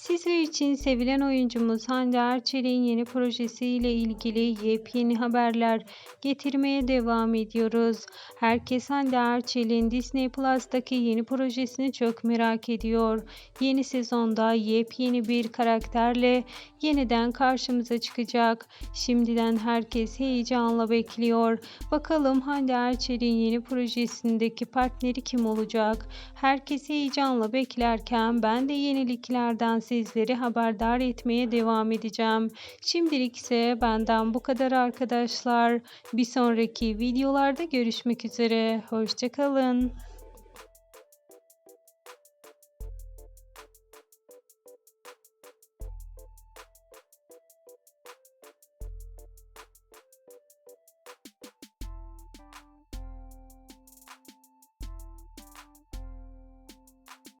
Sizler için sevilen oyuncumuz Hande Erçel'in yeni projesiyle ilgili yepyeni haberler getirmeye devam ediyoruz. Herkes Hande Erçel'in Disney Plus'taki yeni projesini çok merak ediyor. Yeni sezonda yepyeni bir karakterle yeniden karşımıza çıkacak. Şimdiden herkes heyecanla bekliyor. Bakalım Hande Erçel'in yeni projesindeki partneri kim olacak? Herkes heyecanla beklerken ben de yeniliklerden sizleri haberdar etmeye devam edeceğim. Şimdilik ise benden bu kadar arkadaşlar. Bir sonraki videolarda görüşmek üzere. Hoşçakalın.